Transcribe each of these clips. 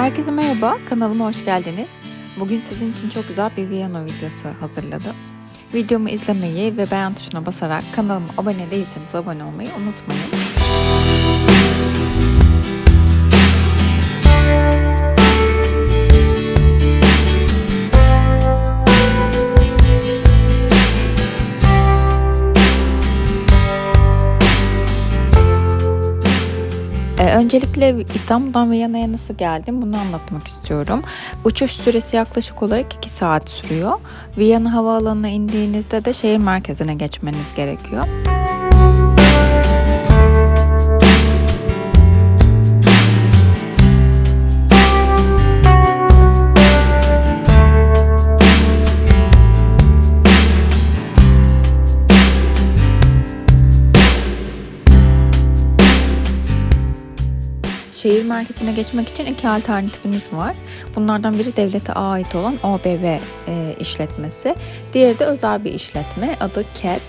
Herkese merhaba, kanalıma hoş geldiniz. Bugün sizin için çok güzel bir Viyana videosu hazırladım. Videomu izlemeyi ve beğen tuşuna basarak kanalıma abone değilseniz abone olmayı unutmayın. Öncelikle İstanbul'dan Viyana'ya nasıl geldim bunu anlatmak istiyorum. Uçuş süresi yaklaşık olarak 2 saat sürüyor. Viyana havaalanına indiğinizde de şehir merkezine geçmeniz gerekiyor. Şehir merkezine geçmek için iki alternatifiniz var. Bunlardan biri devlete ait olan OBB e, işletmesi. Diğeri de özel bir işletme. Adı CAT.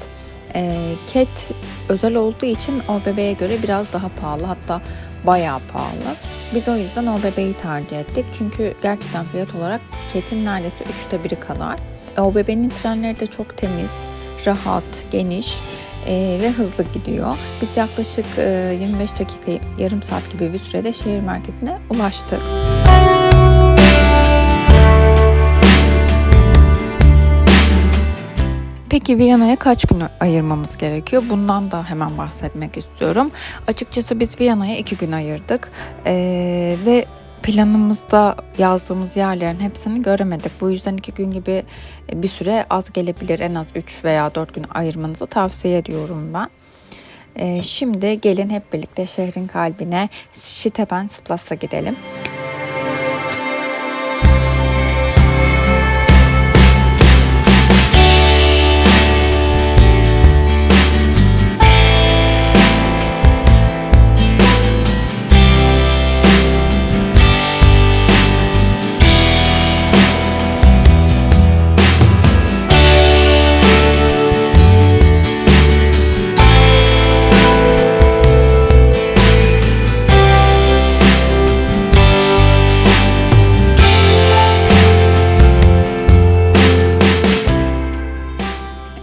E, CAT özel olduğu için OBB'ye göre biraz daha pahalı. Hatta bayağı pahalı. Biz o yüzden OBB'yi tercih ettik. Çünkü gerçekten fiyat olarak CAT'in neredeyse üçte biri kadar. OBB'nin trenleri de çok temiz, rahat, geniş e, ve hızlı gidiyor. Biz yaklaşık e, 25 dakika, yarım saat gibi bir sürede şehir merkezine ulaştık. Peki Viyana'ya kaç gün ayırmamız gerekiyor? Bundan da hemen bahsetmek istiyorum. Açıkçası biz Viyana'ya iki gün ayırdık ee, ve planımızda yazdığımız yerlerin hepsini göremedik. Bu yüzden iki gün gibi bir süre az gelebilir. En az 3 veya 4 gün ayırmanızı tavsiye ediyorum ben. Ee, şimdi gelin hep birlikte şehrin kalbine Stephansplas'a gidelim.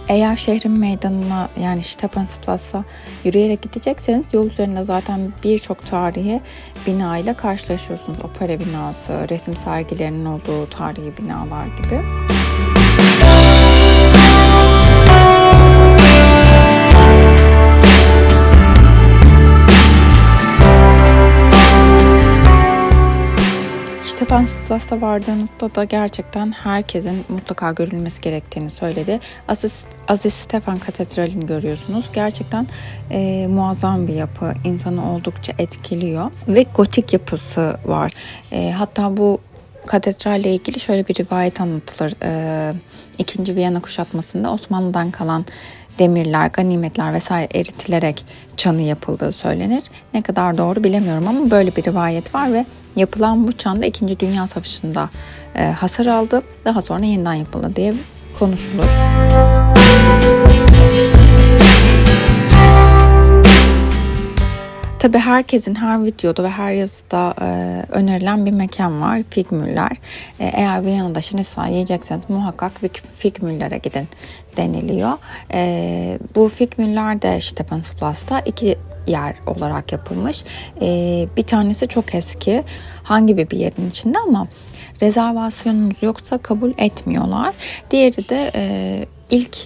Eğer şehrin meydanına yani Stephansplatz'a yürüyerek gidecekseniz yol üzerinde zaten birçok tarihi bina ile karşılaşıyorsunuz. Opera binası, resim sergilerinin olduğu tarihi binalar gibi. Stephansplas'ta vardığınızda da gerçekten herkesin mutlaka görülmesi gerektiğini söyledi. Aziz, Aziz Stefan Katedrali'ni görüyorsunuz. Gerçekten e, muazzam bir yapı. İnsanı oldukça etkiliyor. Ve gotik yapısı var. E, hatta bu katedralle ilgili şöyle bir rivayet anlatılır. E, İkinci Viyana kuşatmasında Osmanlı'dan kalan demirler, ganimetler vesaire eritilerek çanı yapıldığı söylenir. Ne kadar doğru bilemiyorum ama böyle bir rivayet var ve yapılan bu çan da 2. Dünya Savaşı'nda e, hasar aldı. Daha sonra yeniden yapıldı diye konuşulur. Tabi herkesin her videoda ve her yazıda e, önerilen bir mekan var. Figmüller. E, eğer Viyana'da Şinisal yiyecekseniz muhakkak Figmüller'e gidin deniliyor. E, bu Figmüller de Stephansplas'ta iki yer olarak yapılmış. E, bir tanesi çok eski. Hangi bir yerin içinde ama rezervasyonunuz yoksa kabul etmiyorlar. Diğeri de e, ilk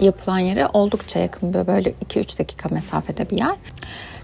yapılan yere oldukça yakın böyle 2-3 dakika mesafede bir yer.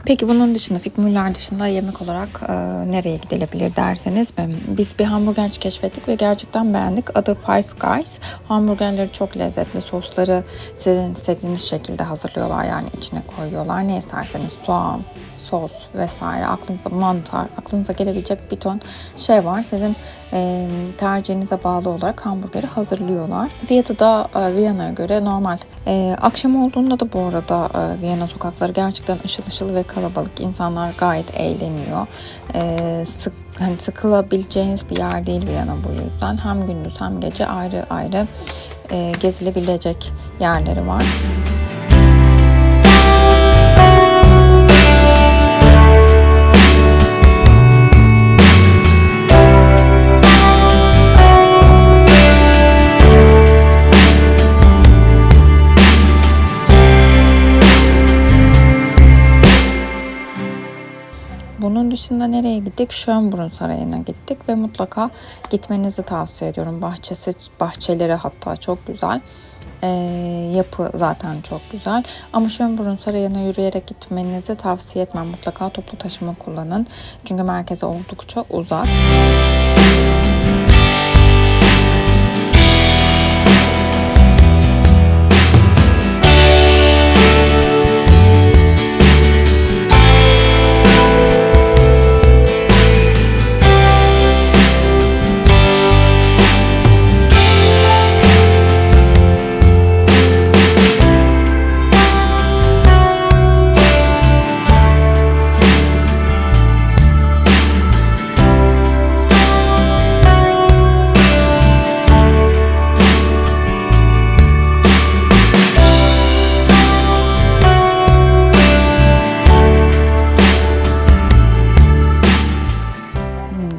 Peki bunun dışında Fikmüller dışında yemek olarak e, nereye gidilebilir derseniz biz bir hamburgerci keşfettik ve gerçekten beğendik. Adı Five Guys. Hamburgerleri çok lezzetli. Sosları sizin istediğiniz şekilde hazırlıyorlar yani içine koyuyorlar. Ne isterseniz soğan, sos vesaire aklınıza mantar, aklınıza gelebilecek bir ton şey var. Sizin e, tercihinize bağlı olarak hamburgeri hazırlıyorlar. Fiyatı da e, Viyana'ya göre normal. E, akşam olduğunda da bu arada e, Viyana sokakları gerçekten ışıl ışıl ve kalabalık. İnsanlar gayet eğleniyor. E, sık hani sıkılabileceğiniz bir yer değil Viyana bu yüzden. Hem gündüz hem gece ayrı ayrı e, gezilebilecek yerleri var. Dışında nereye gittik? Schönbrunn Sarayı'na gittik ve mutlaka gitmenizi tavsiye ediyorum. Bahçesi, bahçeleri hatta çok güzel. Ee, yapı zaten çok güzel. Ama Schönbrunn Sarayı'na yürüyerek gitmenizi tavsiye etmem. Mutlaka toplu taşıma kullanın. Çünkü merkeze oldukça uzak.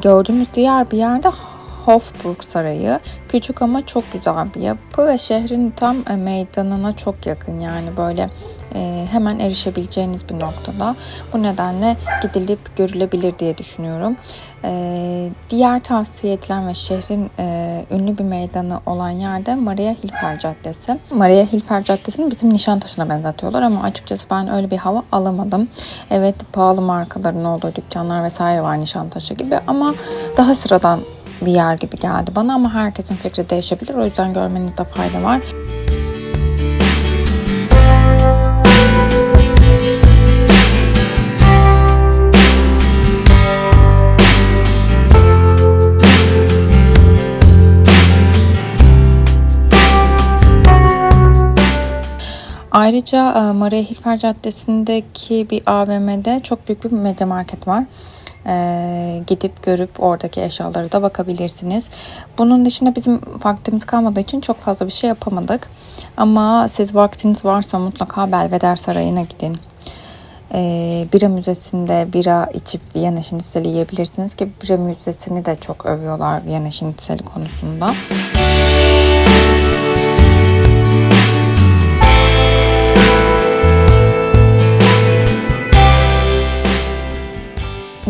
Gördüğümüz diğer bir yerde Hofburg Sarayı. Küçük ama çok güzel bir yapı ve şehrin tam e, meydanına çok yakın. Yani böyle e, hemen erişebileceğiniz bir noktada. Bu nedenle gidilip görülebilir diye düşünüyorum. E, diğer tavsiye edilen ve şehrin ünlü bir meydanı olan yerde Maria Hilfer Caddesi. Maria Hilfer Caddesi'ni bizim Nişantaşı'na benzetiyorlar ama açıkçası ben öyle bir hava alamadım. Evet pahalı markaların olduğu dükkanlar vesaire var Nişantaşı gibi ama daha sıradan bir yer gibi geldi bana ama herkesin fikri değişebilir. O yüzden görmenizde fayda var. Ayrıca e, Maria Hilfer Caddesi'ndeki bir AVM'de çok büyük bir medya market var. Ee, gidip görüp oradaki eşyalara da bakabilirsiniz. Bunun dışında bizim vaktimiz kalmadığı için çok fazla bir şey yapamadık. Ama siz vaktiniz varsa mutlaka Belvedere Sarayı'na gidin. Ee, bira müzesinde bira içip Viyana şinitseli yiyebilirsiniz ki bira müzesini de çok övüyorlar Viyana şinitseli konusunda.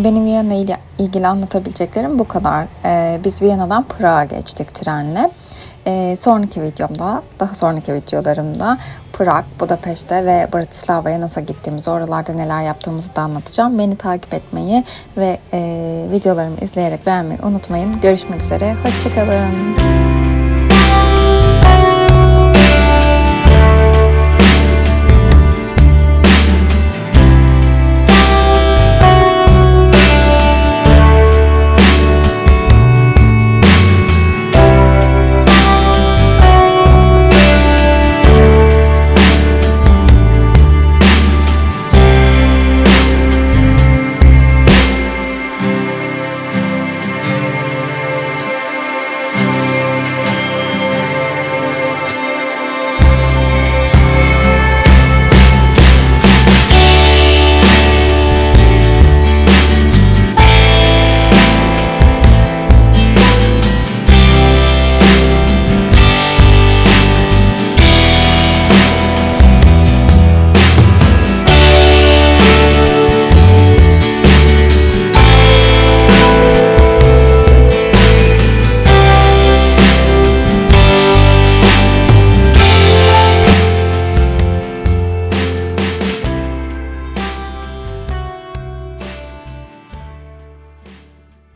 Benim Viyana ile ilgili anlatabileceklerim bu kadar. Ee, biz Viyana'dan Prag'a geçtik trenle. Ee, sonraki videomda, daha sonraki videolarımda Prag, Budapeşte ve Bratislava'ya nasıl gittiğimizi, oralarda neler yaptığımızı da anlatacağım. Beni takip etmeyi ve e, videolarımı izleyerek beğenmeyi unutmayın. Görüşmek üzere, hoşçakalın.